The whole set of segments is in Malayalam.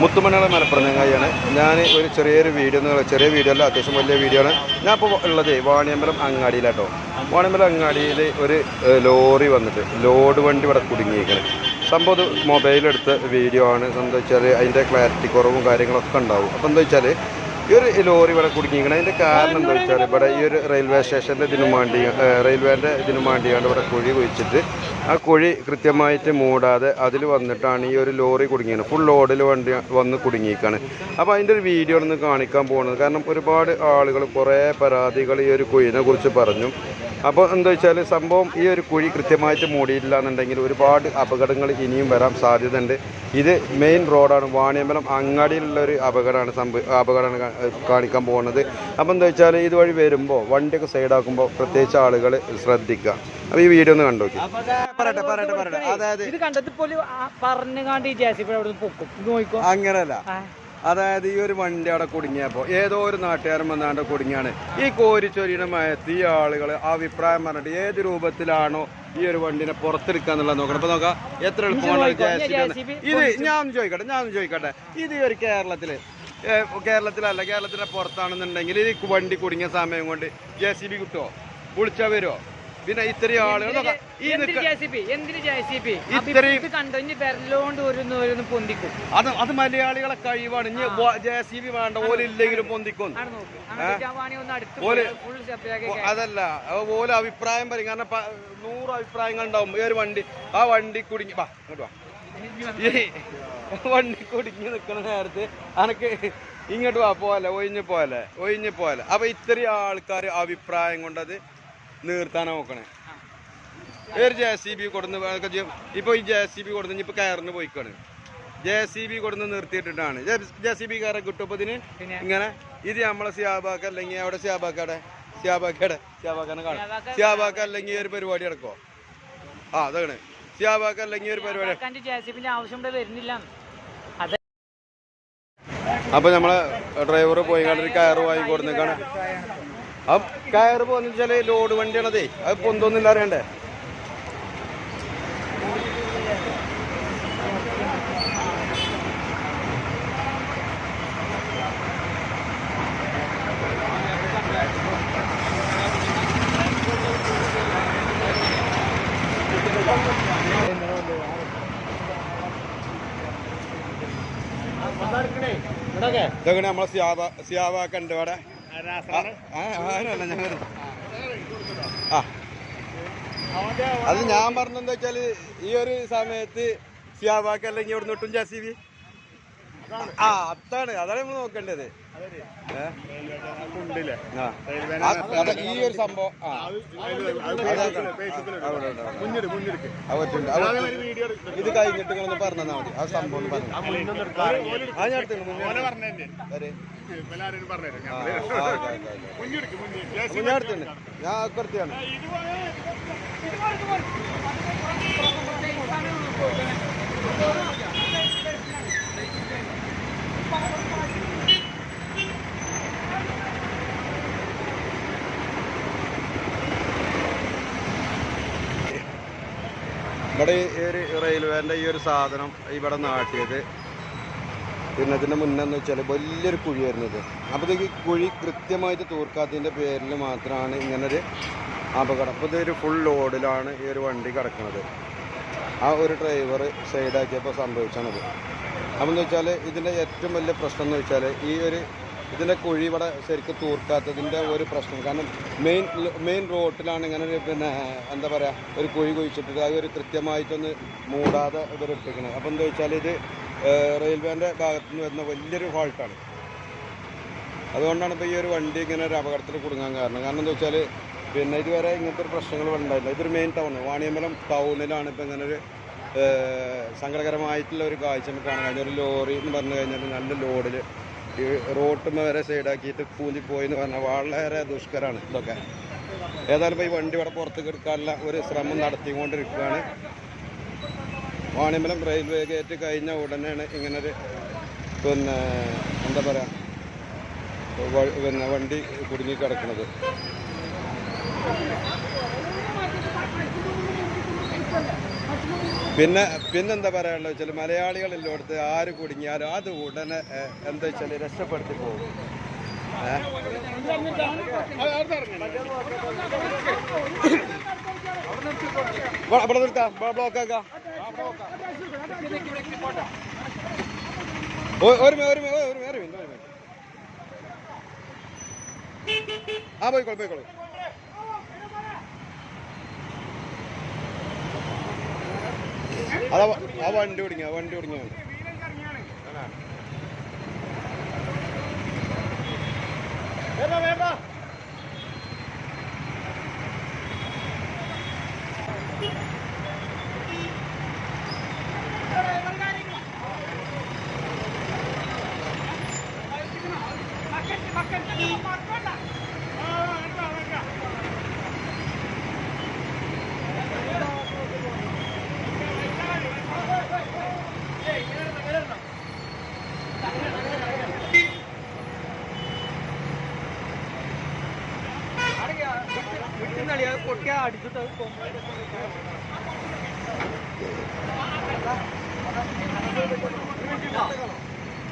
മുത്തുമണികളെ മലപ്പുറം ചങ്ങായിയാണ് ഞാൻ ഒരു ചെറിയൊരു വീഡിയോ എന്ന് ചെറിയ വീഡിയോ അല്ല അത്യാവശ്യം വലിയ വീഡിയോ ആണ്. ഞാൻ ഇപ്പോൾ ഉള്ളത് വാണിയമ്പലം അങ്ങാടിയിലാട്ടോ. വാണിയമ്പലം അങ്ങാടിയിൽ ഒരു ലോറി വന്നിട്ട് ലോഡ് വണ്ടി ഇവിടെ കുടുങ്ങിയിരിക്കണം സംഭവം ഇത് മൊബൈലെടുത്ത വീഡിയോ ആണ്. എന്താ വെച്ചാൽ അതിന്റെ ക്ലാരിറ്റി കുറവും കാര്യങ്ങളൊക്കെ ഉണ്ടാവും. അപ്പോൾ എന്താ വെച്ചാൽ ഈ ഒരു ലോറി ഇവിടെ കുടുങ്ങിയിരിക്കണം അതിന്റെ കാരണം എന്താ വെച്ചാൽ ഇവിടെ ഈ ഒരു റെയിൽവേ സ്റ്റേഷന്റെ ഇതിനു വേണ്ടി റെയിൽവേന്റെ ഇതിനു വേണ്ടിയാണ് ഇവിടെ കുഴി കുഴിച്ചിട്ട് ആ കുഴി കൃത്യമായിട്ട് മൂടാതെ അതിൽ വന്നിട്ടാണ് ഈ ഒരു ലോറി കുടുങ്ങിയത്. ഫുൾ ലോഡിൽ വണ്ടി വന്ന് കുടുങ്ങിയിരിക്കുകയാണ് അപ്പോൾ അതിന്റെ ഒരു വീഡിയോ ഒന്ന് കാണിക്കാൻ പോകുന്നത്. കാരണം ഒരുപാട് ആളുകൾ കുറേ പരാതികൾ ഈ ഒരു കുഴിനെ കുറിച്ച് പറഞ്ഞു. അപ്പോൾ എന്താ വെച്ചാൽ സംഭവം ഈ ഒരു കുഴി കൃത്യമായിട്ട് മൂടിയില്ല എന്നുണ്ടെങ്കിൽ ഒരുപാട് അപകടങ്ങൾ ഇനിയും വരാൻ സാധ്യതയുണ്ട്. ഇത് മെയിൻ റോഡാണ് വാണിയമ്പലം അങ്ങാടിയിലുള്ള ഒരു അപകടമാണ് സംഭവ അപകടമാണ് കാണിക്കാൻ പോകുന്നത്. അപ്പോൾ എന്താ വെച്ചാൽ ഇതുവഴി വരുമ്പോൾ വണ്ടിയൊക്കെ സൈഡാക്കുമ്പോൾ പ്രത്യേകിച്ച് ആളുകൾ ശ്രദ്ധിക്കുക. അപ്പോൾ ഈ വീഡിയോ ഒന്ന് കണ്ടു നോക്കി. പറയട്ടെ പറയട്ടെ പറയട്ടെ. അതായത് ഇത് കണ്ടത് ഈ ജാസിപ്പോ അവിടെ നിന്ന് പൊക്കും. ആ, അതായത് ഈ ഒരു വണ്ടി അവിടെ കുടുങ്ങിയപ്പോൾ ഏതോ ഒരു നാട്ടുകാരൻ വന്നാണ്ട് കുടുങ്ങിയാണ്. ഈ കോരിച്ചൊരിയുടെ മയത്ത് ഈ ആളുകൾ അഭിപ്രായം പറഞ്ഞിട്ട് ഏത് രൂപത്തിലാണോ ഈ ഒരു വണ്ടിനെ പുറത്തെടുക്കുക എന്നുള്ളത് നോക്കണം. അപ്പൊ നോക്കാം എത്ര എളുപ്പമാണ് ഇത് ഞാൻ ചോദിക്കട്ടെ ഞാൻ ചോദിക്കട്ടെ. ഇത് ഈ ഒരു കേരളത്തിൽ കേരളത്തിലല്ല കേരളത്തിന്റെ പുറത്താണെന്നുണ്ടെങ്കിൽ ഈ വണ്ടി കുടുങ്ങിയ സമയം കൊണ്ട് ജെ സി ബി കിട്ടുമോ വിളിച്ചാൽ വരുമോ പിന്നെ ഇത്രയും ആളുകൾ ഈ ഇത്രയും- അത് അത് മലയാളികളെ കഴിവാണ് ഇനി ജെ സി ബി വേണ്ട ഓലില്ലെങ്കിലും പൊന്തിക്കും. അതല്ല. ഓല അഭിപ്രായം പറയും. കാരണം നൂറ് അഭിപ്രായങ്ങൾ ഉണ്ടാവും. ഈ ഒരു വണ്ടി ആ വണ്ടി കുടുങ്ങി വാ ഇങ്ങോട്ട് വാ. വണ്ടി കുടുങ്ങി നിൽക്കുന്ന നേരത്തെ അനക്ക് ഇങ്ങോട്ട് വാ പോലെ ഒഴിഞ്ഞു പോലെ ഒഴിഞ്ഞു പോലെ അപ്പൊ ഇത്രയും ആൾക്കാർ അഭിപ്രായം കൊണ്ടത് നീർത്താനാ നോക്കണേ. ഒരു ജെ സി ബി കൊടുന്ന് ഇപ്പൊ ഈ ജെ സി ബി കൊടുന്ന് ഇപ്പൊ കയറിന് പോയിക്കാണ്. ജെ സി ബി കൊടുന്ന് നിർത്തിയിട്ടിട്ടാണ്. ജെ സി ബി കയറി കിട്ടും ഇതിന് ഇങ്ങനെ ഇത് നമ്മളെ സിയാബാക്ക അല്ലെങ്കിൽ അവിടെ സിയാബാക്കടെ സിയാബാക്കടെ സിയാബാക്കനെ കാണും. സിയാബാക്ക- അല്ലെങ്കിൽ ഒരു പരിപാടി നടക്കോ ആ അതാണ്. സിയാബാക്ക അല്ലെങ്കിൽ ഒരു പരിപാടി ആക്കാന്റെ ജാസിപ്പിന്റെ ആവശ്യം ഇവിടെ വരുന്നില്ല. അപ്പൊ നമ്മളെ ഡ്രൈവർ പോയി കാണാൻ കയറ് വാങ്ങി കൊടുത്തേക്കാണ് ആ കയറ് പോകുന്ന വെച്ചാൽ ലോഡ് വണ്ടിയാണതേ. അത് പൊന്തൊന്നില്ല അറിയണ്ടേ ഇതൊക്കെ നമ്മളെ സിയാവ ഇവിടെ ആ, ആ, ആരല്ല ഞങ്ങൾ ആ അത് ഞാൻ പറഞ്ഞെന്താ വെച്ചാൽ ഈ ഒരു സമയത്ത് സിയാബാക്ക അല്ലെങ്കിൽ ഇവിടെ നിട്ടും ജാസിബി ആ അതാണ്. അതാണ് നമ്മൾ നോക്കേണ്ടത്. ഈ ഒരു സംഭവം. ഇത് കഴിഞ്ഞിട്ട് നിങ്ങളൊന്ന് പറഞ്ഞാൽ മതി. ആ സംഭവം പറഞ്ഞു ആ ഞാൻ എടുത്തിട്ടുണ്ട്. മുന്നേ. അപ്പൊ ഞാൻ എടുത്തിട്ടുണ്ട്. Thank അക്കടുത്താണ് ഇവിടെ ഈ ഒരു റെയിൽവേന്റെ ഈ ഒരു സാധനം ഇവിടെ നാട്ടിയത് പിന്നെ ഇതിന്റെ മുന്നെന്ന് വെച്ചാൽ വലിയൊരു കുഴി വരുന്നത് അപ്പോൾ ഇത് ഈ കുഴി കൃത്യമായിട്ട് തൂർക്കാത്തതിന്റെ പേരിൽ മാത്രമാണ് ഇങ്ങനൊരു അപകടം. അപ്പോൾ ഇതൊരു ഫുൾ ലോഡിലാണ് ഈ ഒരു വണ്ടി കിടക്കുന്നത് ആ ഒരു ഡ്രൈവർ സൈഡാക്കിയപ്പോൾ സംഭവിച്ചാണത് അപ്പം എന്ന് വെച്ചാൽ ഇതിന്റെ ഏറ്റവും വലിയ പ്രശ്നം എന്ന് വെച്ചാൽ ഈ ഒരു ഇതിന്റെ കുഴി ഇവിടെ ശരിക്കും തൂർക്കാത്തതിന്റെ ഒരു പ്രശ്നം. കാരണം മെയിൻ മെയിൻ റോട്ടിലാണ് ഇങ്ങനെ ഒരു പിന്നെ എന്താ പറയുക ഒരു കുഴി കുഴിച്ചിട്ട് അത് ഒരു കൃത്യമായിട്ടൊന്ന് മൂടാതെ ഇവർ ഇട്ടിരിക്കുന്നത് അപ്പം എന്താ വെച്ചാൽ ഇത് റെയിൽവേന്റെ ഭാഗത്ത് നിന്ന് വരുന്ന വലിയൊരു ഫോൾട്ടാണ് അതുകൊണ്ടാണ് ഇപ്പോൾ ഈ ഒരു വണ്ടി ഇങ്ങനെ ഒരു അപകടത്തിൽ കുടുങ്ങാൻ കാരണം. കാരണം എന്താ വെച്ചാൽ പിന്നെ ഇതുവരെ ഇങ്ങനത്തെ ഒരു പ്രശ്നങ്ങൾ ഉണ്ടായില്ല ഇതൊരു മെയിൻ ടൗൺ വാണിയമ്പലം ടൗണിലാണ് ഇപ്പോൾ ഇങ്ങനെ ഒരു സങ്കടകരമായിട്ടുള്ള ഒരു കാഴ്ച നമുക്ക് കാണാൻ കഴിഞ്ഞ ഒരു ലോറി എന്ന് പറഞ്ഞു കഴിഞ്ഞാൽ നല്ല ലോഡിൽ ഈ റോട്ടുമ്മ വരെ സൈഡാക്കിയിട്ട് പൂന്തി പോയി എന്ന് പറഞ്ഞാൽ വളരെ ദുഷ്കരമാണ് ഇതൊക്കെ. ഏതായാലും ഇപ്പോൾ ഈ വണ്ടി ഇവിടെ പുറത്തേക്ക് എടുക്കാനുള്ള ഒരു ശ്രമം നടത്തിക്കൊണ്ടിരിക്കുകയാണ്. വാണിമലം റെയിൽവേ ഗേറ്റ് കഴിഞ്ഞ ഉടനെയാണ് ഇങ്ങനൊരു പിന്നെ എന്താ പറയുക പിന്നെ വണ്ടി കുടുങ്ങി കിടക്കുന്നത് പിന്നെ പിന്നെന്താ പറയാനുള്ളത് വെച്ചാൽ മലയാളികളിലോടത്ത് ആര് കുടുങ്ങിയാലും അത് ഉടനെ എന്താ വെച്ചാൽ രക്ഷപ്പെടുത്തി പോകും. ഇവിടെ നിർത്താം. ആ പോയിക്കോളൂ പോയിക്കോളൂ. അതാ ആ വണ്ടി ഓടിങ്ങ വണ്ടി ഓടിങ്ങ പൊട്ടിയ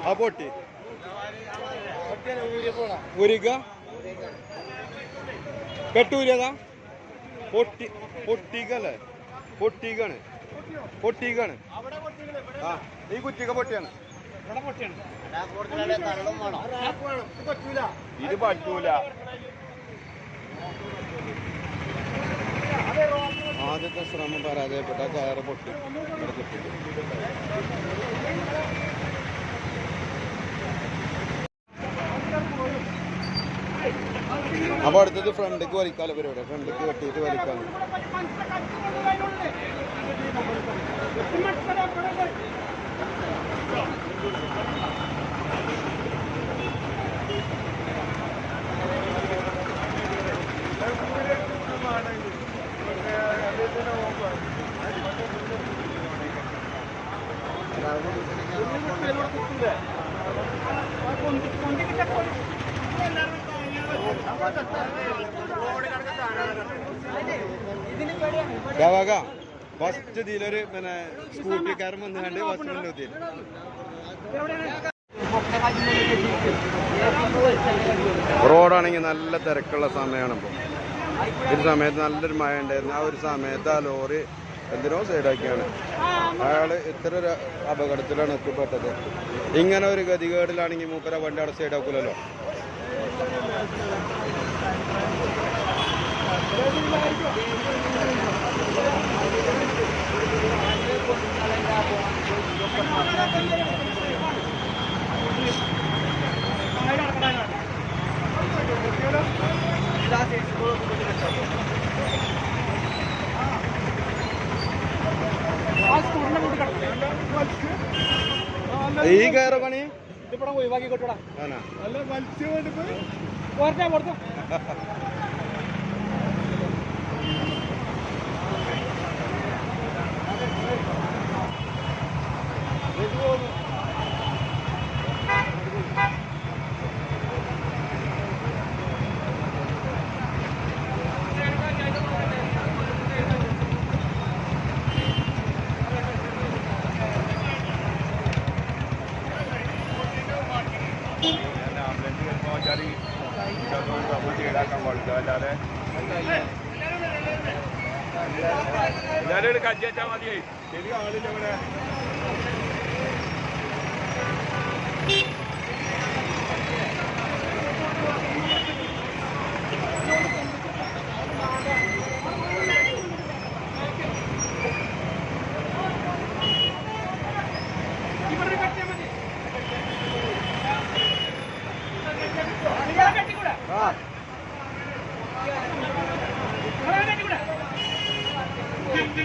ആ പൊട്ടി ഉരുക കെട്ടൂരിയതാ പൊട്ടി പൊട്ടിക്കല്ലേ പൊട്ടിക്കാണ് പൊട്ടിക്കാണ് ആ ഈ കുറ്റിക്ക പൊട്ടിയാണ്. ഇത് പറ്റൂല. ആദ്യത്തെ ശ്രമം പരാജയപ്പെട്ട കയറ് പൊട്ടി. അപ്പൊ അടുത്തത് ഫ്രണ്ടിക്ക് വലിക്കാലോ പരിപാടി. ഫ്രണ്ടിക്ക് കെട്ടിയിട്ട് വലിക്കാൻ യാവാക ഫസ്റ്റ് ഇതിലൊരു പിന്നെ സ്കൂട്ടിക്കാരൻ വന്നു കണ്ട് ഫസ്റ്റ് ഇതിൽ റോഡാണെങ്കിൽ നല്ല തിരക്കുള്ള സമയമാണ് ഇപ്പോൾ ഒരു സമയത്ത് നല്ലൊരു മഴ ഉണ്ടായിരുന്നു. ആ ഒരു സമയത്ത് ആ ലോറി എന്തിനോ സൈഡാക്കിയാണ്. അയാൾ ഇത്ര ഒരു അപകടത്തിലാണ് എത്തിപ്പെട്ടത്. ഇങ്ങനെ ഒരു ഗതികേടിലാണെങ്കിൽ മൂപ്പര വണ്ടി അവിടെ സൈഡാക്കൂലല്ലോ? ಈಗ ಯಾರೋ ಬಣಿ ಬಿಡೋ ಇವಾಗ ಕೊಟ್ಟೋಣ ಅಲ್ಲೇ ಮಲ್ಸಿವಂಡಿ ಹೋಗಿ ಕೊರತೆ ಕೊಡ್ತು Let's go. ഒഴിവാക്കി കൊട്ടടാ ആണോ പോരട്ടെ പുറത്തു എല്ലാരും കജ്ജാ മതിയേ ശരി ആളില്ല ഇവിടെ. तिकडे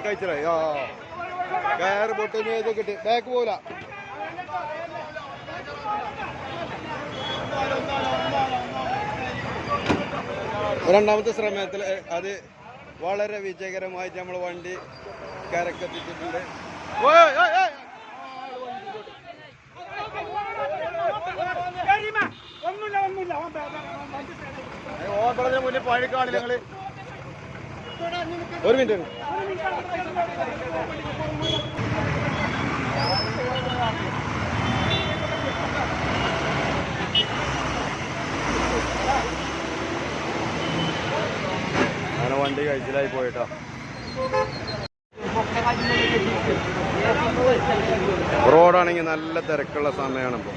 കഴിച്ചലായി കഴിച്ചലായി ആ. കയറ് പൊട്ടുന്ന ഇത് കിട്ടി. ബാക്ക് പോല രണ്ടാമത്തെ ശ്രമത്തിൽ അത് വളരെ വിജയകരമായിട്ട് നമ്മൾ വണ്ടി കരക്കെത്തിച്ചിട്ടുണ്ട്. ഓപ്പറത്തിന് മുന്നിൽ പഴുക്കാണ് ഞങ്ങൾ ഒരു മിനിറ്റ് അങ്ങനെ വണ്ടി കഴിച്ചിലായി പോയിട്ടോ. റോഡാണെങ്കിൽ നല്ല തിരക്കുള്ള സമയമാണ് ഇപ്പോൾ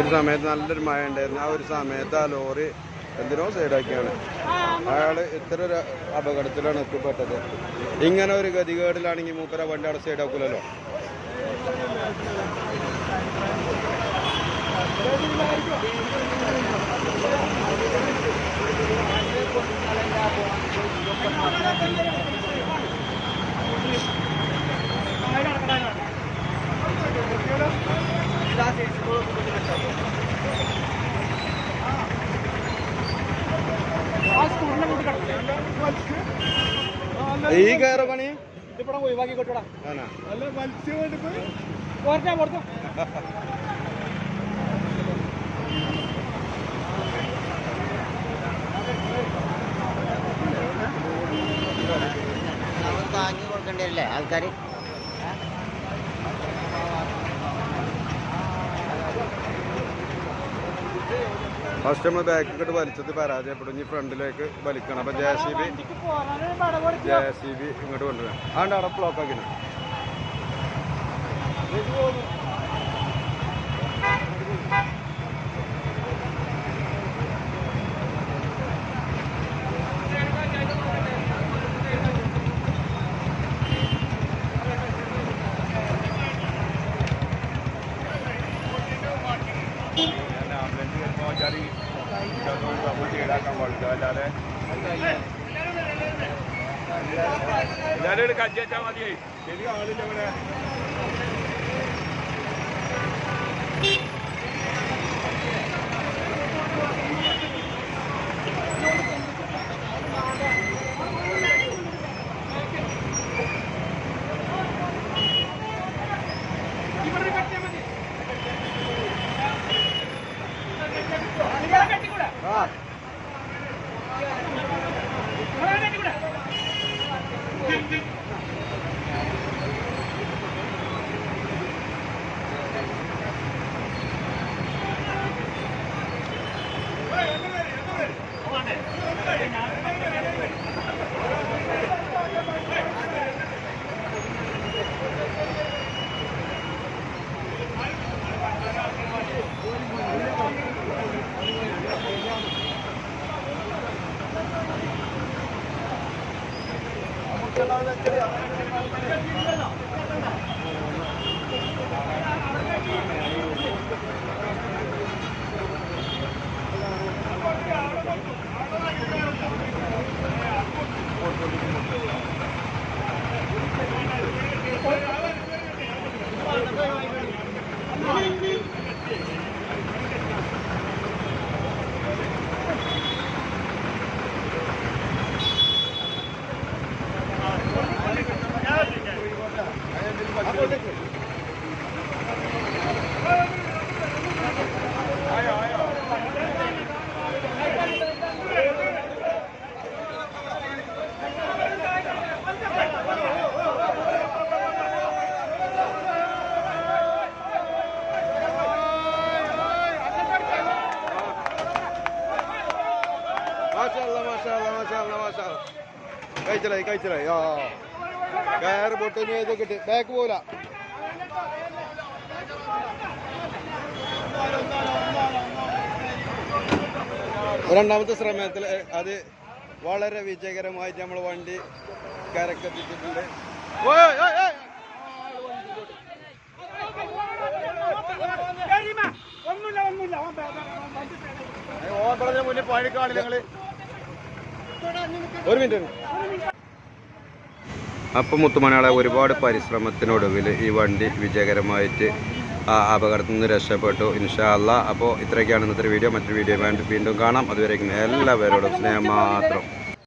ഒരു സമയത്ത് നല്ലൊരു മഴ ഉണ്ടായിരുന്നു. ആ ഒരു സമയത്ത് ആ ലോറി എന്തിനോ സൈഡാക്കിയാണ്. അയാൾ ഇത്ര ഒരു അപകടത്തിലാണ് എത്തിപ്പെട്ടത് ഇങ്ങനെ ഒരു ഗതികേടിലാണെങ്കിൽ മൂപ്പര വണ്ടി അവിടെ സൈഡാക്കൂലല്ലോ? ഈ കയറ പണി ഇതിപ്പോ ഒഴിവാക്കി കൊട്ടടാ ആണോ പോരട്ടെ പുറത്തു താങ്ങി കൊടുക്കേണ്ടി വരില്ലേ ആൾക്കാർ ഫസ്റ്റ് നമ്മൾ ബാക്കിലോട്ട് വലിച്ചത് പരാജയപ്പെടും. ഇനി ഫ്രണ്ടിലേക്ക് വലിക്കണം. അപ്പൊ J C B J C B ഇങ്ങോട്ട് കൊണ്ടുവരാം അതുകൊണ്ട് അവിടെ ബ്ലോക്ക് ആക്കിന ആംബുലൻസ് വരുമ്പോ വെച്ചാൽ ഇതൊന്നും നമുക്ക് ഈടാക്കാൻ പാടില്ല അല്ലാതെ എല്ലാവരും കജ്ജി വെച്ചാൽ മതിയേ ശരി ആളില്ല ഇവിടെ കഴിച്ചിലായി കഴിച്ചിലായി ആ. കയറ് പൊട്ടുന്ന ചെയ്ത് കിട്ടി. ബാക്ക് പോല രണ്ടാമത്തെ ശ്രമത്തിൽ അത് വളരെ വിജയകരമായിട്ട് നമ്മൾ വണ്ടി കരക്കെത്തിച്ചിട്ടുണ്ട്. ഓയ്, ഓയ്, മുന്നേ പണിക്കാണ് ഞങ്ങൾ ഒരു മിനിറ്റ്. അപ്പം മുത്തുമണയാളെ ഒരുപാട് പരിശ്രമത്തിനൊടുവിൽ ഈ വണ്ടി വിജയകരമായിട്ട് ആ അപകടത്തിൽ നിന്ന് രക്ഷപ്പെട്ടു. ഇൻഷാ അല്ലാ അപ്പോൾ ഇത്രയൊക്കെയാണ് ഇന്നത്തെ വീഡിയോ. മറ്റൊരു വീഡിയോ വീണ്ടും കാണാം. അതുവരേക്കും എല്ലാവരോടും സ്നേഹം മാത്രം.